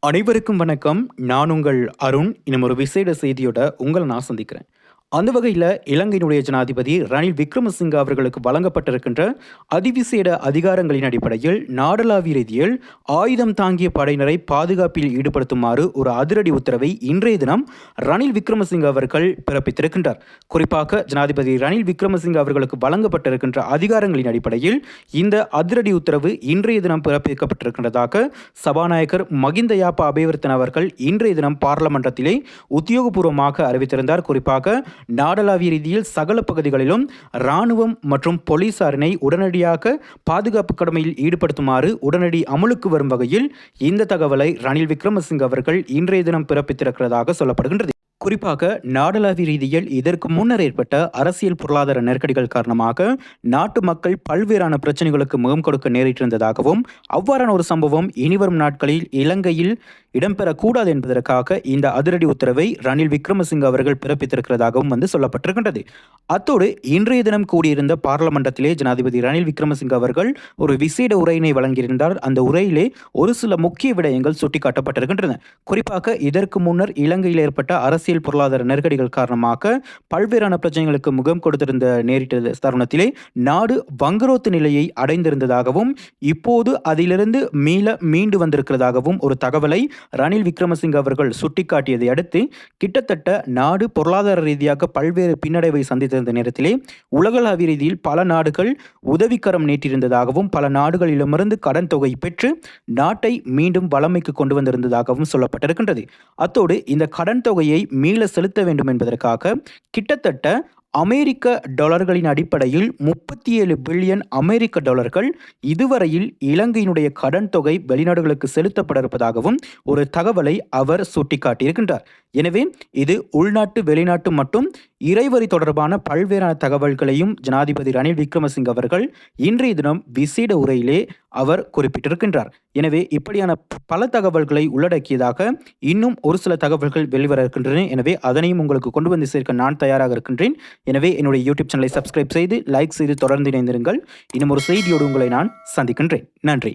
அனைவருக்கும் வணக்கம். நான் உங்கள் அருண். இன்னும் ஒரு விசேட செய்தியோட உங்களை நான் சந்திக்கிறேன். அந்த வகையில் இலங்கையினுடைய ஜனாதிபதி ரணில் விக்ரமசிங்க அவர்களுக்கு வழங்கப்பட்டிருக்கின்ற அதிவிசேட அதிகாரங்களின் அடிப்படையில் நாடளாவிய ரீதியில் ஆயுதம் தாங்கிய படையினரை பாதுகாப்பில் ஈடுபடுத்துமாறு ஒரு அதிரடி உத்தரவை இன்றைய தினம் ரணில் விக்ரமசிங்க அவர்கள் பிறப்பித்திருக்கின்றார். குறிப்பாக ஜனாதிபதி ரணில் விக்ரமசிங்க அவர்களுக்கு வழங்கப்பட்டிருக்கின்ற அதிகாரங்களின் அடிப்படையில் இந்த அதிரடி உத்தரவு இன்றைய தினம் பிறப்பிக்கப்பட்டிருக்கின்றதாக சபாநாயகர் மகிந்த யாப்பா அபேவர்த்தன் அவர்கள் இன்றைய தினம் பார்லமன்றத்திலே உத்தியோகபூர்வமாக அறிவித்திருந்தார். குறிப்பாக நாடளாவிய ரீதியில் சகல பகுதிகளிலும் இராணுவம் மற்றும் போலீசாரினை உடனடியாக பாதுகாப்பு கடமையில் ஈடுபடுத்துமாறு உடனடி அமலுக்கு வரும் வகையில் இந்த தகவலை ரணில் விக்ரமசிங்க அவர்கள் இன்றைய தினம் பிறப்பித்திருக்கிறதாக சொல்லப்படுகின்றது. குறிப்பாக நாடளாவிய ரீதியில் இதற்கு முன்னர் ஏற்பட்ட அரசியல் பொருளாதார நெருக்கடிகள் காரணமாக நாட்டு மக்கள் பல்வேறான பிரச்சனைகளுக்கு முகம் கொடுக்க நேரிட்டிருந்ததாகவும் அவ்வாறான ஒரு சம்பவம் இனிவரும் நாட்களில் இலங்கையில் இடம்பெறக்கூடாது என்பதற்காக இந்த அதிரடி உத்தரவை ரணில் விக்ரமசிங்க அவர்கள் பிறப்பித்திருக்கிறதாகவும் வந்து சொல்லப்பட்டிருக்கின்றது. அத்தோடு இன்றைய தினம் கூடியிருந்த பாராளுமன்றத்திலே ஜனாதிபதி ரணில் விக்ரமசிங்க அவர்கள் ஒரு விசேட உரையினை வழங்கியிருந்தார். அந்த உரையிலே ஒரு சில முக்கிய விடயங்கள் சுட்டிக்காட்டப்பட்டிருக்கின்றன. குறிப்பாக இதற்கு முன்னர் இலங்கையில் ஏற்பட்ட அரசியல் பொருளாதார நெருக்கடிகள் காரணமாக பல்வேறான பிரச்சனைகளுக்கு முகம் கொடுத்திருந்த நேரிட்ட தருணத்திலே நாடு வங்குரோத்து நிலையை அடைந்திருந்ததாகவும் இப்போது அதிலிருந்து மீள மீண்டு வந்திருக்கிறதாகவும் ஒரு தகவலை ரணில் விக்ரமசிங்க அவர்கள் சுட்டிக்காட்டியதை அடுத்து கிட்டத்தட்ட நாடு பொருளாதார ரீதியாக பல்வேறு பின்னடைவை சந்தித்திருந்த நேரத்திலே உலகளாவிய ரீதியில் பல நாடுகள் உதவிக்கரம் நீட்டியிருந்ததாகவும் பல நாடுகளிடமிருந்து கடன் தொகை பெற்று நாட்டை மீண்டும் வளமைக்கு கொண்டு வந்திருந்ததாகவும் சொல்லப்பட்டிருக்கின்றது. அத்தோடு இந்த கடன் தொகையை மீள செலுத்த வேண்டும் என்பதற்காக கிட்டத்தட்ட அமெரிக்க டாலர்களின் அடிப்படையில் முப்பத்தி ஏழு பில்லியன் அமெரிக்க டாலர்கள் இதுவரையில் இலங்கையினுடைய கடன் தொகை வெளிநாடுகளுக்கு செலுத்தப்பட இருப்பதாகவும் ஒரு தகவலை அவர் சுட்டிக்காட்டியிருக்கின்றார். எனவே இது உள்நாட்டு வெளிநாட்டு மற்றும் இறைவரி தொடர்பான பல்வேறான தகவல்களையும் ஜனாதிபதி ரணில் விக்ரமசிங்க அவர்கள் இன்றைய தினம் விசேட உரையிலே அவர் குறிப்பிட்டிருக்கின்றார். எனவே இப்படியான பல தகவல்களை உள்ளடக்கியதாக இன்னும் ஒரு சில தகவல்கள் வெளிவர இருக்கின்றன. எனவே அதனையும் உங்களுக்கு கொண்டு வந்து சேர்க்க நான் தயாராக இருக்கின்றேன். எனவே என்னுடைய யூடியூப் சேனலை சப்ஸ்கிரைப் செய்து லைக் செய்து தொடர்ந்து இணைந்திருங்கள். இன்னும் ஒரு செய்தியோடு உங்களை நான் சந்திக்கின்றேன். நன்றி.